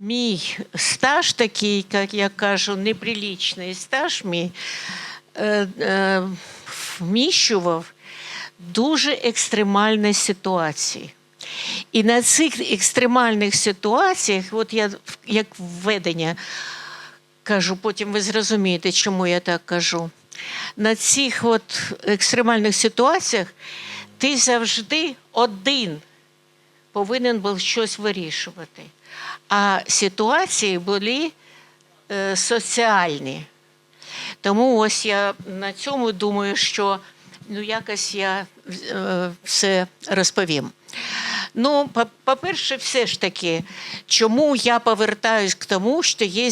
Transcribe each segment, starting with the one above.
Мій стаж такий, як я кажу, неприлічний стаж мій е, е, вміщував дуже екстремальні ситуації. І на цих екстремальних ситуаціях, от я як введення кажу, потім ви зрозумієте, чому я так кажу. На цих от екстремальних ситуаціях ти завжди один повинен був щось вирішувати. А ситуації були е, соціальні. Тому ось я на цьому думаю, що ну, якось я е, все розповім. Ну, по- по-перше, все ж таки, чому я повертаюсь к тому, що є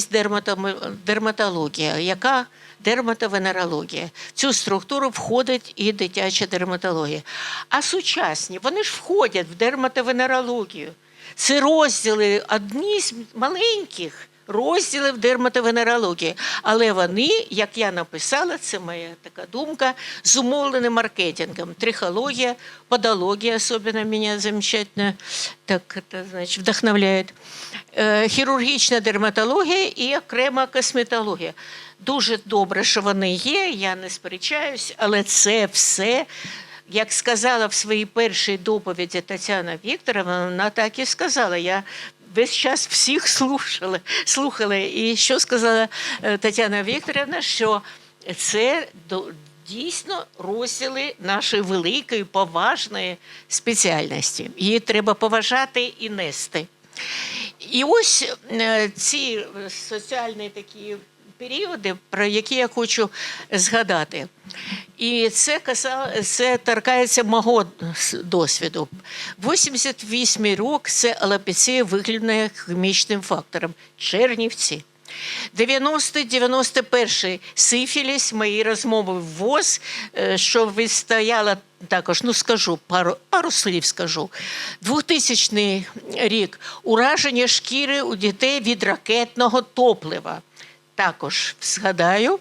дерматологія, яка дерматовенерологія. В цю структуру входить і дитяча дерматологія. А сучасні, вони ж входять в дерматовенерологію. Це розділи одні з маленьких розділів дерматовенерології. Але вони, як я написала, це моя така думка, зумовлені маркетингом. Трихологія, подологія, особливо мене замечательно так, это, значить, вдохновляє. Е, хірургічна дерматологія і окрема косметологія. Дуже добре, що вони є, я не сперечаюсь, але це все як сказала в своїй першій доповіді Тетяна Вікторовна, вона так і сказала. Я весь час всіх слухала, слухала. І що сказала е, Тетяна Вікторівна, що це дійсно розділи нашої великої, поважної спеціальності. Її треба поважати і нести. І ось е, ці соціальні такі періоди, про які я хочу згадати. І це каса- це торкається мого досвіду. 88 рік це алопеція виглядає хімічним фактором. Чернівці. 90-91 сифіліс, мої розмови в ВОЗ, е, що відстояла також, ну скажу, пару, пару слів скажу. 2000 рік ураження шкіри у дітей від ракетного топлива. Також згадаю,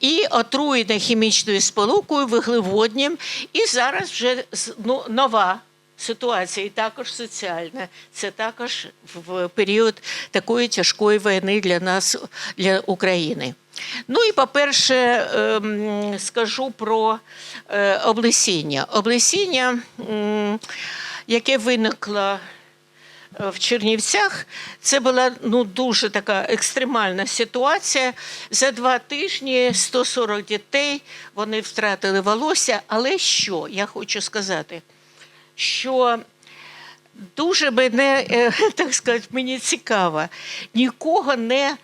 і отруєне хімічною сполукою, вуглеводнім, і зараз вже ну, нова ситуація, і також соціальна. Це також в період такої тяжкої війни для нас, для України. Ну і по-перше, ем, скажу про е, облесіння. Облесіння, яке виникло в Чернівцях. Це була ну, дуже така екстремальна ситуація. За два тижні 140 дітей вони втратили волосся. Але що я хочу сказати? Що дуже мене, е, так сказати, мені цікаво, нікого не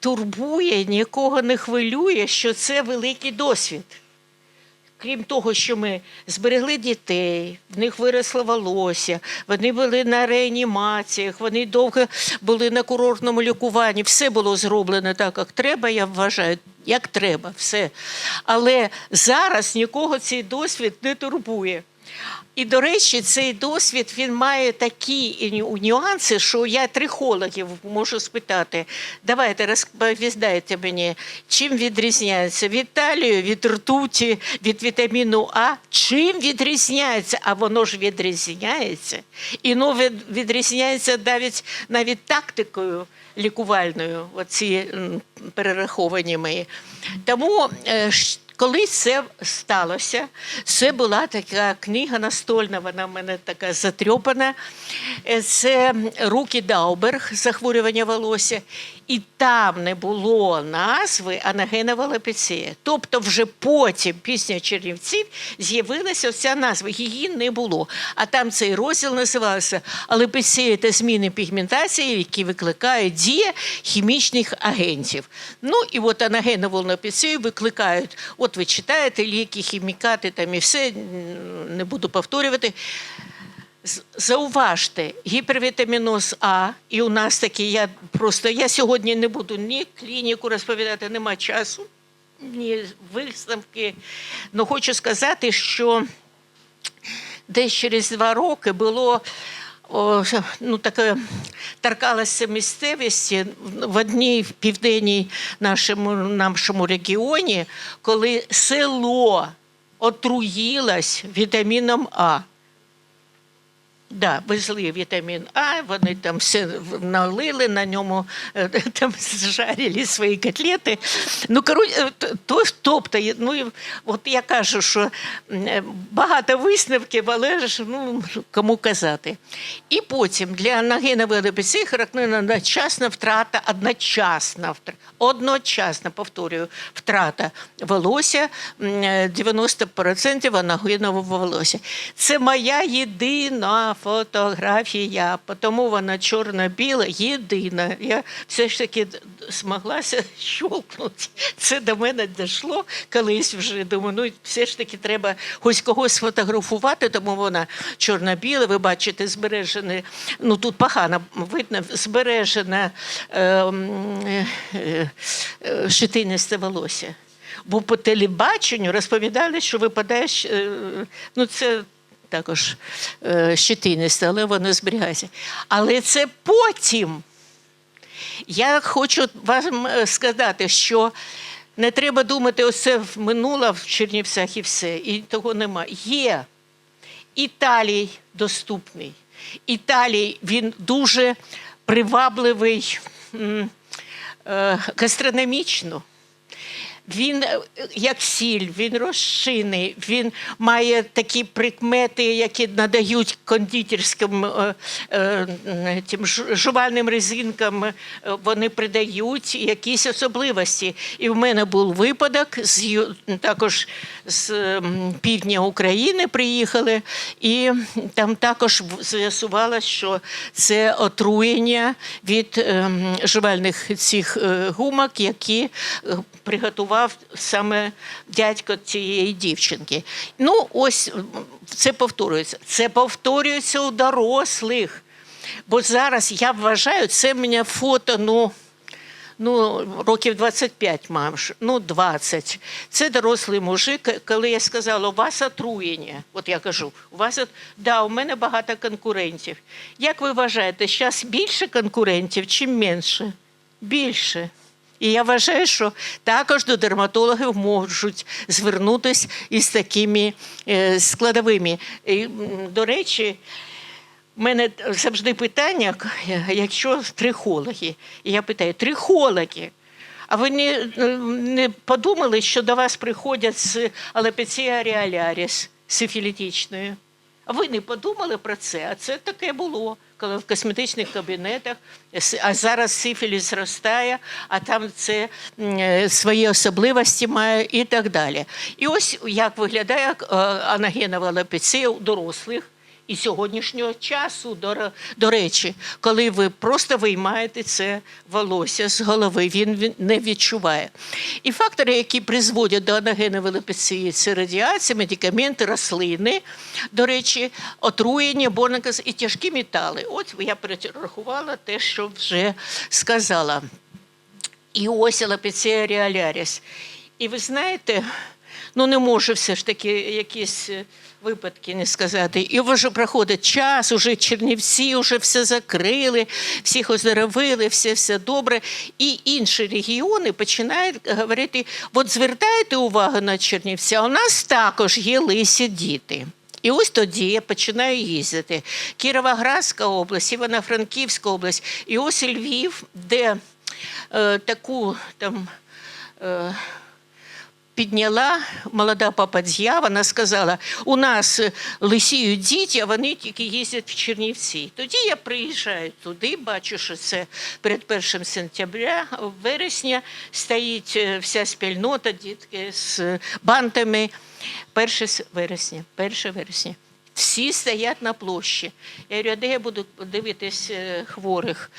турбує, нікого не хвилює, що це великий досвід. Крім того, що ми зберегли дітей, в них виросло волосся, вони були на реанімаціях, вони довго були на курортному лікуванні. Все було зроблено так, як треба, я вважаю, як треба, все. Але зараз нікого цей досвід не турбує. І, до речі, цей досвід він має такі нюанси, що я трихологів можу спитати. Давайте розповідайте мені, чим відрізняється від талію, від ртуті, від вітаміну А. Чим відрізняється? А воно ж відрізняється. І ну, відрізняється навіть навіть тактикою лікувальною, оці перераховані мої. Тому е, ш- коли це сталося, це була така книга настольна, вона в мене така затрьопана. Е, Це руки Дауберг, захворювання волосся. І там не було назви анагенова лепеція. Тобто, вже потім, після Чернівців, з'явилася ця назва. Її не було. А там цей розділ називався Алепеція та зміни пігментації, які викликають дія хімічних агентів. Ну і от анагенову лепецію викликають. Ви читаєте ліки, хімікати там і все, не буду повторювати. Зауважте, гіпервітаміноз А, і у нас такі, я просто я сьогодні не буду ні клініку розповідати, нема часу, ні виставки. Ну хочу сказати, що десь через два роки було. О, ну, таке торкалася місцевості в одній в південній нашому, нашому регіоні, коли село отруїлось вітаміном А. Да, везли вітамін А, вони там все налили на ньому, е, там зжарили свої котлети. Ну, коротше, то, тобто, ну, от я кажу, що е, багато висновків, але ж ну, кому казати. І потім для аногенової лепеці характерна одночасна втрата, одночасна одночасна, повторюю, втрата волосся, е, 90% аногенового волосся. Це моя єдина фотографія, тому вона чорно-біла, єдина. Я все ж таки змоглася щолкнути. Це до мене дійшло колись вже. Думаю, ну все ж таки треба хоч когось сфотографувати, тому вона чорно-біла. Ви бачите, збережене, ну тут погано видно, збережене е, е, е, щетинисте волосся. Бо по телебаченню розповідали, що випадає, е, ну це також е, щетинисте, але воно зберігається. Але це потім. Я хочу вам е, сказати, що не треба думати, оце в минуло в Чернівцях і все, і того нема. Є Італій доступний. Італій він дуже привабливий е, гастрономічно. Він е, як сіль, він розчинний, він має такі прикмети, які надають кондитерським е, е, тим жувальним резинкам, вони придають якісь особливості. І в мене був випадок з також з півдня України приїхали, і там також з'ясувалося, що це отруєння від ем, жувальних цих гумок, які е, приготував саме дядько цієї дівчинки. Ну, ось це повторюється. Це повторюється у дорослих. Бо зараз я вважаю, це мене фото, ну. Ну, років 25 мам, ну 20. Це дорослий мужик. Коли я сказала, у вас отруєння, от я кажу, у вас от... да, у мене багато конкурентів. Як ви вважаєте, зараз більше конкурентів чи менше? Більше. І я вважаю, що також до дерматологів можуть звернутися із такими е, складовими. І, до речі, у мене завжди питання, якщо трихологи, і я питаю, трихологи, а ви не, не подумали, що до вас приходять з алопеція аріаляріс сифілітичною? А ви не подумали про це? А це таке було, в косметичних кабінетах, а зараз сифіліс зростає, а там це е, свої особливості має і так далі. І ось як виглядає анагенова лапіція у дорослих. І сьогоднішнього часу, до, до речі, коли ви просто виймаєте це волосся з голови, він не відчуває. І фактори, які призводять до аногенової лепеції, це радіація, медикаменти, рослини, до речі, отруєння, бонакас і тяжкі метали. От я перерахувала те, що вже сказала. І ось алопеція реаляріс. І ви знаєте, ну не можу все ж таки якісь е, випадки не сказати. І вже проходить час, уже Чернівці вже все закрили, всіх оздоровили, все все добре. І інші регіони починають говорити: от звертайте увагу на Чернівці, а у нас також є лисі діти. І ось тоді я починаю їздити. Кіровоградська область, Івано-Франківська область, і ось Львів, де е, таку там. Е, Підняла молода пападзя, вона сказала: у нас е, лисіють діти, а вони тільки їздять в Чернівці. Тоді я приїжджаю туди, бачу, що це перед 1 сентября, вересня стоїть е, вся спільнота, дітки з бантами. 1 вересня, 1 вересня. Всі стоять на площі. Я говорю, а де я буду дивитись е, хворих?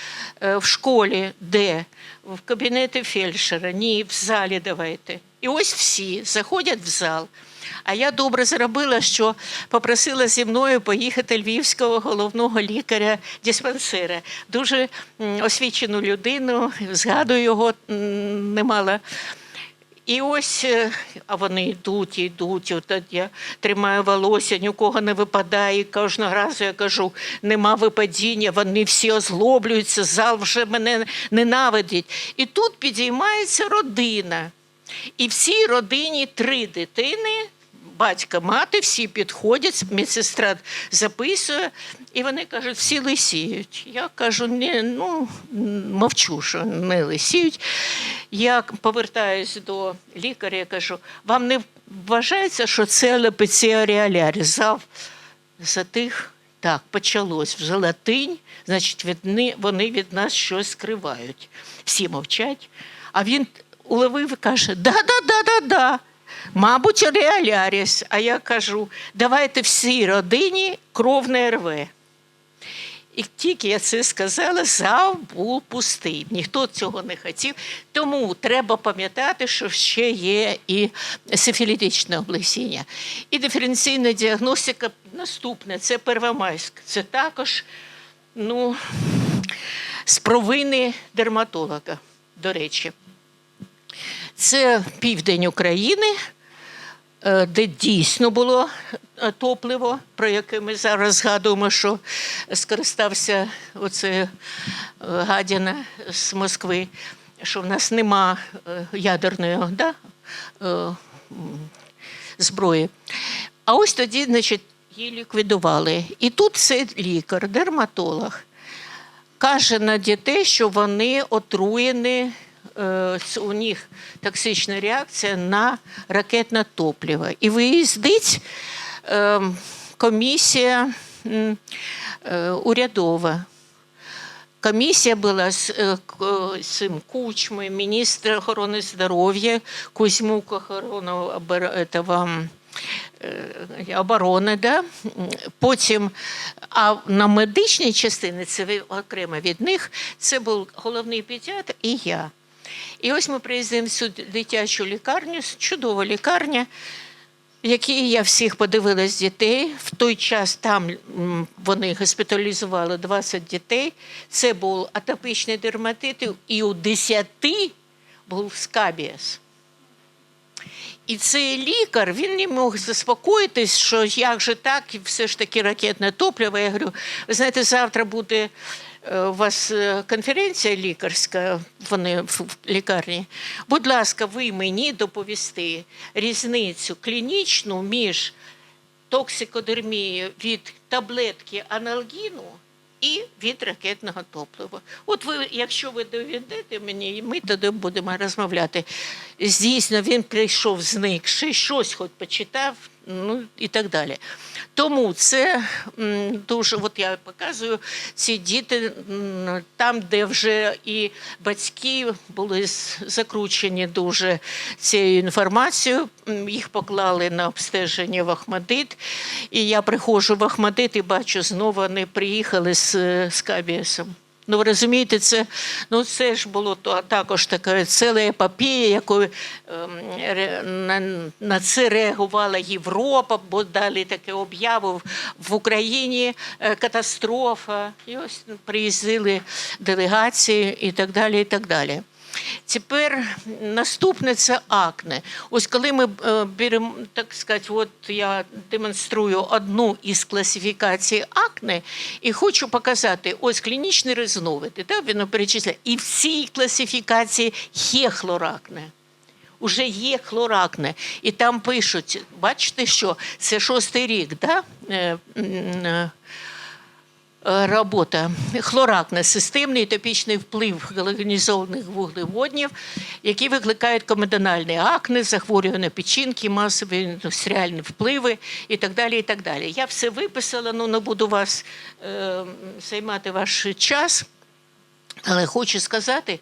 Е, В школі, де? В кабінеті фельдшера? Ні, в залі давайте. І ось всі заходять в зал. А я добре зробила, що попросила зі мною поїхати львівського головного лікаря диспансера. Дуже освічену людину, згадую його м, немало. І ось, е, а вони йдуть, йдуть. От я тримаю волосся, ні у кого не випадає. І Кожного разу я кажу, нема випадіння, вони всі озлоблюються, зал вже мене ненавидить. І тут підіймається родина. І всій родині три дитини, батько, мати, всі підходять, медсестра записує, і вони кажуть, всі лисіють. Я кажу, ні, ну мовчу, що не лисіють. Я повертаюсь до лікаря, я кажу, вам не вважається, що це лепеція реаляріс? Зав за тих. Так, почалось вже латинь, значить, вони, вони від нас щось скривають. Всі мовчать. А він уловив і каже: да-да-да-да-да. Мабуть, реаляріс. А я кажу: давайте всій родині кров не рве. І тільки я це сказала, зал був пустий. Ніхто цього не хотів. Тому треба пам'ятати, що ще є і сифілітичне облесіння. І диференційна діагностика наступна це Первомайськ. Це також ну, з провини дерматолога, до речі. Це південь України, де дійсно було е, топливо, про яке ми зараз згадуємо, що скористався оце е, гадіна з Москви, що в нас нема е, ядерної да, е, зброї. А ось тоді, значить, її ліквідували. І тут цей лікар, дерматолог, каже на дітей, що вони отруєні, е, у них токсична реакція на ракетне топливо. І виїздить е, комісія е, урядова. Комісія була з, е, цим Кучми, міністр охорони здоров'я, Кузьмук охорони этого, е, оборони. Да? Потім, а на медичній частині, це окремо від них, це був головний педіатр і я. І ось ми приїздимо в цю дитячу лікарню, чудова лікарня, в якій я всіх подивилась дітей. В той час там вони госпіталізували 20 дітей. Це був атопічний дерматит, і у 10 був скабіас. І цей лікар він не мог заспокоїтись, що як же так, і все ж таки ракетне топливо. Я говорю, ви знаєте, завтра буде у вас е, конференція лікарська, вони в лікарні. Будь ласка, ви мені доповісти різницю клінічну між токсикодермією від таблетки аналгіну і від ракетного топлива. От ви, якщо ви доведете мені, ми тоді будемо розмовляти. Дійсно, він прийшов зникши, щось хоч почитав, ну і так далі. Тому це дуже, от я показую, ці діти там, де вже і батьки були закручені дуже цією інформацією, їх поклали на обстеження в Ахмадит. І я приходжу в Ахмадит і бачу, знову вони приїхали з, з Кабієсом. Ну, ви розумієте, це, ну, це ж було то, також така ціла епопія, якою е, на, на це реагувала Європа, бо далі таке об'яву в Україні е, катастрофа. І ось приїздили делегації і так далі. і так далі. Тепер наступне це акне. Ось коли ми е, беремо, так сказати, от я демонструю одну із класифікацій акне і хочу показати ось клінічні різновиди. Да, він перечисляє. І в цій класифікації є хлоракне. Уже є хлоракне. І там пишуть, бачите, що це шостий рік, да? Е, робота хлоракне системний топічний вплив галогенізованих вуглеводнів, які викликають комедональні акне, захворювання печінки, масові індустріальні впливи і так далі. і так далі. Я все виписала, ну не буду вас е, займати ваш час, але хочу сказати,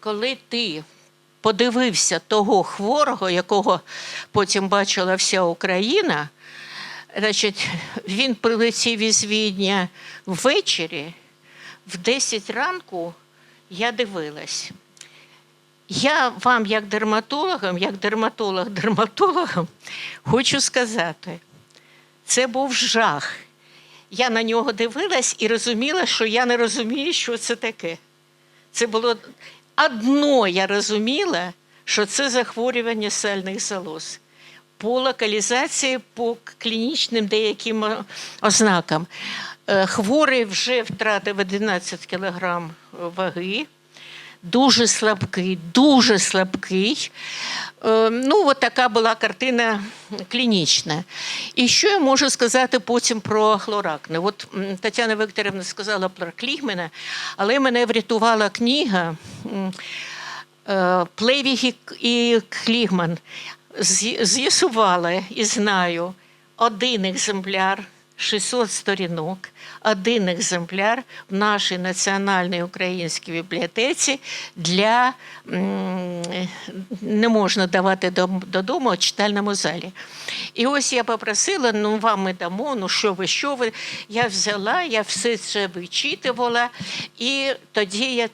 коли ти подивився того хворого, якого потім бачила вся Україна. Значить, він прилетів із Відня ввечері, в 10 ранку я дивилась. Я вам, як дерматологам, як дерматолог дерматологам, хочу сказати, це був жах. Я на нього дивилась і розуміла, що я не розумію, що це таке. Це було одно, я розуміла, що це захворювання сальних залоз по локалізації, по клінічним деяким е, ознакам. Е, Хворий вже втратив 11 кг ваги. дуже слабкий, дуже слабкий. Е, Ну, от така була картина клінічна. І що я можу сказати потім про хлоракне? От Тетяна Вікторівна сказала про Клігмена, але мене врятувала книга Плевіг і Клігман. З'я- З'ясувала і знаю один екземпляр. 600 сторінок, один екземпляр в нашій національній українській бібліотеці для не можна давати додому в читальному залі. І ось я попросила, ну вам ми дамо, ну що ви, що ви. Я взяла, я все це вичитувала, і тоді я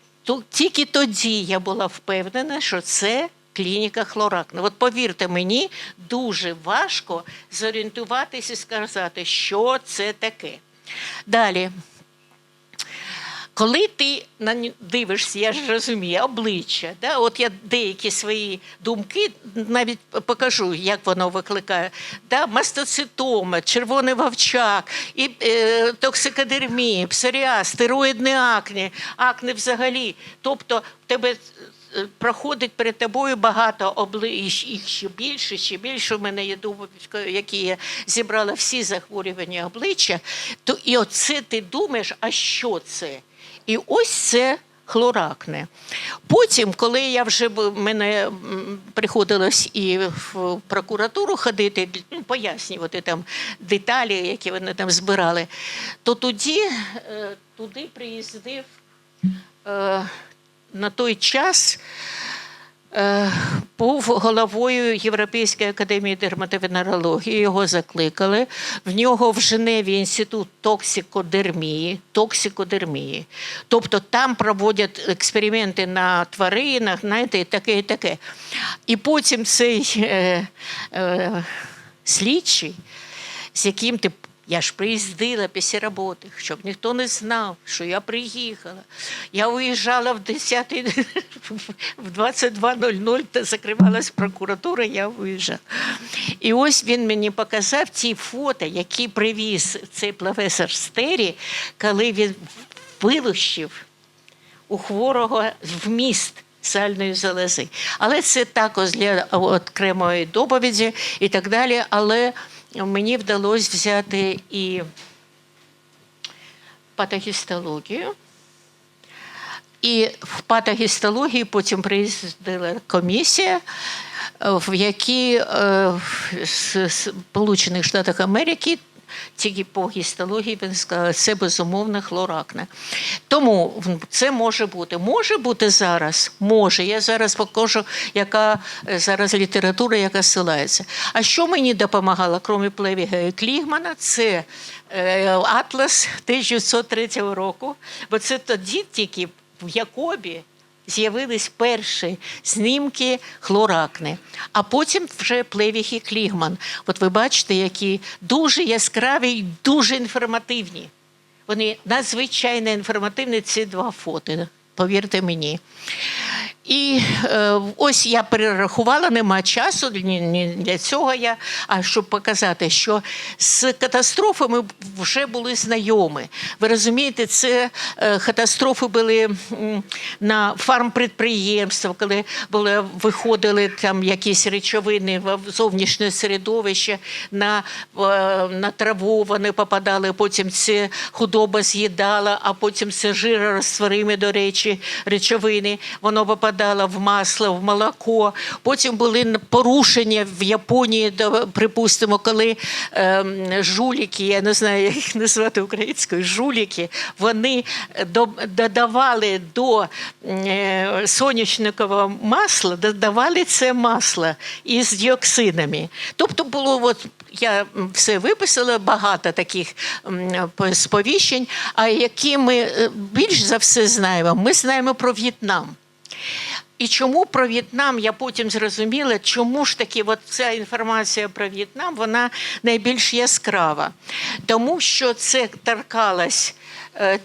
тільки тоді я була впевнена, що це клініка хлоракна. От повірте мені, дуже важко зорієнтуватися і сказати, що це таке. Далі. Коли ти на дивишся, я ж розумію, обличчя, да? от я деякі свої думки навіть покажу, як воно викликає. Да? Мастоцитома, червоний вовчак, і, е, токсикодермія, псоріаз, стероїдне акне, акне взагалі. Тобто в тебе проходить перед тобою багато облич, їх ще більше, ще більше. У мене є думочка, які я зібрала всі захворювання обличчя. То і оце ти думаєш, а що це? І ось це хлоракне. Потім, коли я вже мене приходилось і в прокуратуру ходити, ну, пояснювати там деталі, які вони там збирали, то тоді е, туди приїздив е, на той час. е, Був головою Європейської академії дерматовенерології, його закликали. В нього в Женеві інститут токсикодермії, токсикодермії. Тобто там проводять експерименти на тваринах, знаєте, і таке, і таке. І потім цей е, е, слідчий, з яким ти. Я ж приїздила після роботи, щоб ніхто не знав, що я приїхала. Я виїжджала в 10, в 22.00, та закривалась прокуратура, я виїжджала. І ось він мені показав ті фото, які привіз цей професор Стері, коли він вилущив у хворого вміст сальної залози. Але це також для окремої доповіді і так далі. Але мені вдалося взяти і патогістологію. І в патогістології потім приїздила комісія, е, в якій в з Сполучених Штатах Америки тільки по гістології він сказав, це безумовно хлоракне. Тому це може бути. Може бути зараз? Може. Я зараз покажу, яка е, зараз література, яка ссилається. А що мені допомагало, крім Плевіга і Клігмана, це е, Атлас 1903 року, бо це тоді тільки в Якобі з'явились перші знімки хлоракни, а потім вже плевіх і Клігман. От ви бачите, які дуже яскраві і дуже інформативні. Вони надзвичайно інформативні, ці два фото, повірте мені. І е, ось я перерахувала, нема часу ні, ні для цього я, а щоб показати, що з катастрофами вже були знайомі. Ви розумієте, це е, катастрофи були на фармпредприємствах, коли були, виходили там якісь речовини в зовнішнє середовище, на, е, на траву вони попадали, потім це худоба з'їдала, а потім це жиророзтворимі, до речі, речовини. Воно попадало в масло, в молоко. Потім були порушення в Японії, припустимо, коли ем, жуліки, я не знаю, як їх назвати українською, жуліки, вони до- додавали до е, соняшникового масла, додавали це масло із діоксинами. Тобто було от я все виписала, багато таких сповіщень. А які ми е, більш за все знаємо, ми знаємо про В'єтнам. І чому про В'єтнам я потім зрозуміла, чому ж таки от ця інформація про В'єтнам вона найбільш яскрава. Тому що це торкалось е,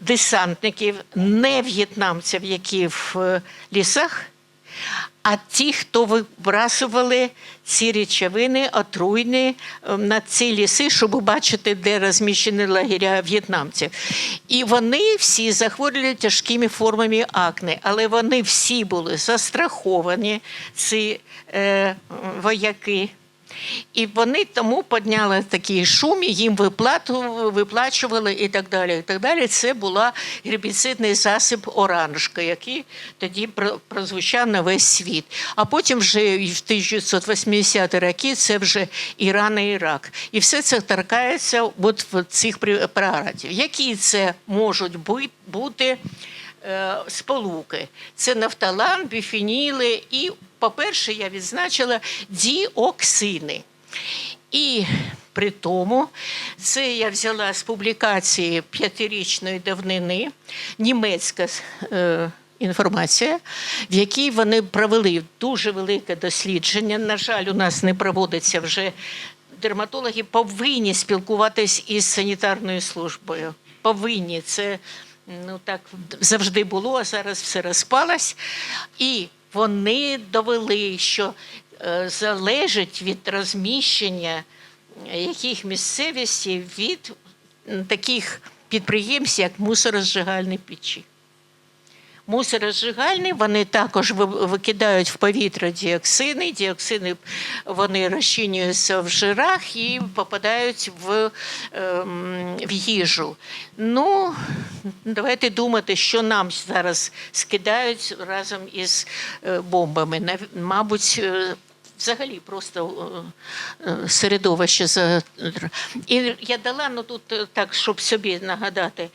десантників, не в'єтнамців, які в е, лісах, А ті, хто вибрасували ці речовини отруйні е, на ці ліси, щоб бачити, де розміщені лагеря в'єтнамців. І вони всі захворювали тяжкими формами акне, але вони всі були застраховані, ці е, вояки. І вони тому підняли такий шум, їм виплату, виплачували і так далі. І так далі. Це була гербіцидний засіб оранжка, який тоді про- прозвучав на весь світ. А потім вже в 1980-ті роки це вже Іран і Ірак. І все це торкається от в цих препаратів. Які це можуть бути- бути е, сполуки? Це нафталан, біфініли і, по-перше, я відзначила діоксини. І при тому, це я взяла з публікації п'ятирічної давнини, німецька е, інформація, в якій вони провели дуже велике дослідження. На жаль, у нас не проводиться вже. Дерматологи повинні спілкуватись із санітарною службою. Повинні. Це ну так завжди було, а зараз все розпалось. І вони довели, що е, залежить від розміщення яких місцевості від таких підприємств, як мусорозжигальні печі. Мусорозжигальні вони також викидають в повітря діоксини. Діоксини вони розчинюються в жирах і попадають в, ем, в їжу. Ну, давайте думати, що нам зараз скидають разом із е, бомбами. Мабуть, е, взагалі просто е, середовище за і я дала ну тут так, щоб собі нагадати.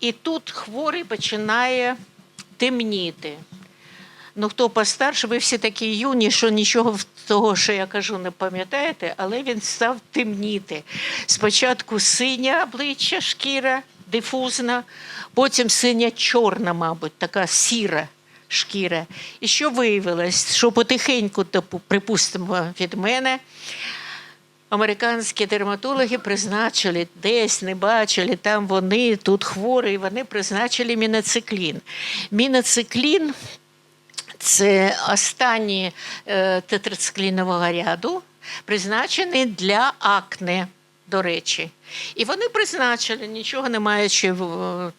І тут хворий починає темніти. Ну, хто постарше, ви всі такі юні, що нічого того, що я кажу, не пам'ятаєте, але він став темніти. Спочатку синя обличчя, шкіра дифузна, потім синя чорна, мабуть, така сіра шкіра. І що виявилось, що потихеньку, припустимо, від мене, Американські дерматологи призначили десь, не бачили, там вони, тут хворі, вони призначили міноциклін. Міноциклін це останні е, тетрациклінового ряду, призначений для акне, до речі. І вони призначили, нічого не маючи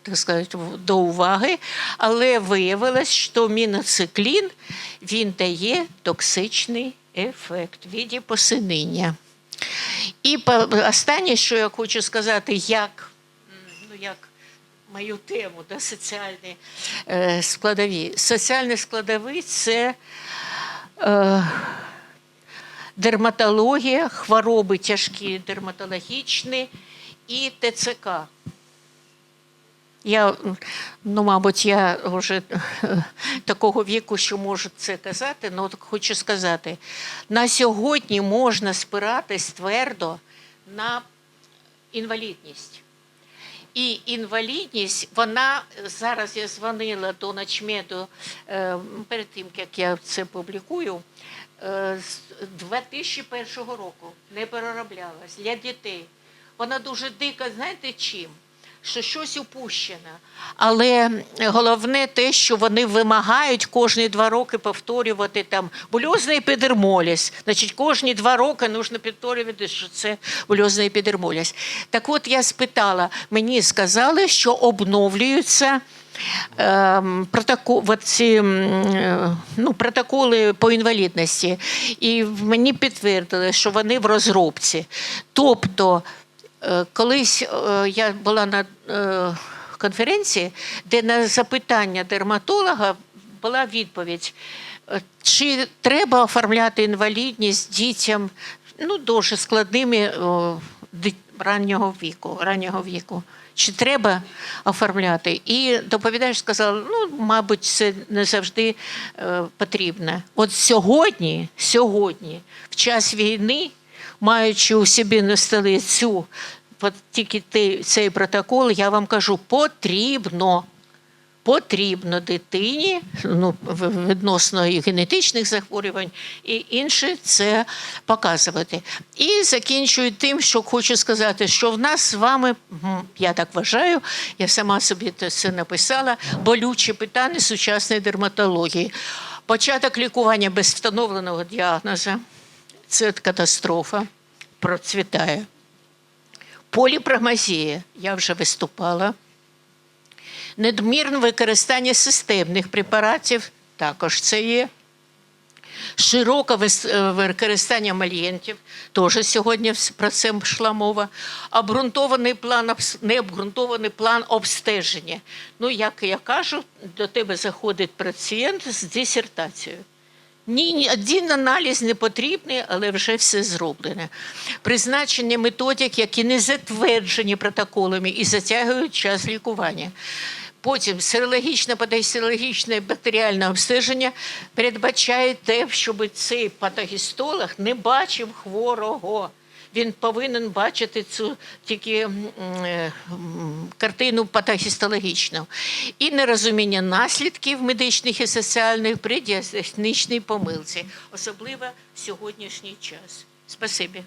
так сказати, до уваги, але виявилось, що міноциклін він дає токсичний ефект в посинення. І останнє, що я хочу сказати, як, ну, як мою тему, да, соціальні е, складові. Соціальні складові це е, дерматологія, хвороби тяжкі дерматологічні і ТЦК. Я, ну, мабуть, я вже е, такого віку, що можу це казати, але хочу сказати, на сьогодні можна спиратись твердо на інвалідність. І інвалідність, вона зараз я дзвонила до начмеду е, перед тим, як я це публікую, е, з 2001 року не перероблялась для дітей. Вона дуже дика, знаєте чим? Що щось упущено. Але головне те, що вони вимагають кожні два роки повторювати там бульозний епідермоліз. Значить, кожні два роки потрібно повторювати, що це бульозний епідермоліз. Так от я спитала, мені сказали, що обновлюються ем, протокол, от ці, е, ну, протоколи по інвалідності. І мені підтвердили, що вони в розробці. Тобто, Колись е, я була на е, конференції, де на запитання дерматолога була відповідь, е, чи треба оформляти інвалідність дітям ну, дуже складними раннього віку, раннього віку. Чи треба оформляти? І доповідач сказав, ну, мабуть, це не завжди е, потрібно. От сьогодні, сьогодні, в час війни, маючи у собі на столі цю тільки цей протокол, я вам кажу, потрібно. Потрібно дитині ну, відносно і генетичних захворювань і інше це показувати. І закінчую тим, що хочу сказати, що в нас з вами, я так вважаю, я сама собі це написала, болюче питання сучасної дерматології. Початок лікування без встановленого діагнозу це катастрофа, процвітає. Поліпрагмазія, я вже виступала. Надмірне використання системних препаратів також це є. Широке е, використання мальєнтів, теж сьогодні про це йшла мова. Обґрунтований план, необґрунтований план обстеження. Ну, як я кажу, до тебе заходить пацієнт з дисертацією. Ні, ні, один аналіз не потрібний, але вже все зроблене. Призначення методик, які не затверджені протоколами і затягують час лікування. Потім серологічне, патогістологічне бактеріальне обстеження передбачає те, щоб цей патогістолог не бачив хворого. Він повинен бачити цю тільки е, картину патогістологічну. І нерозуміння наслідків медичних і соціальних при діагностичній помилці, особливо в сьогоднішній час. Спасибі.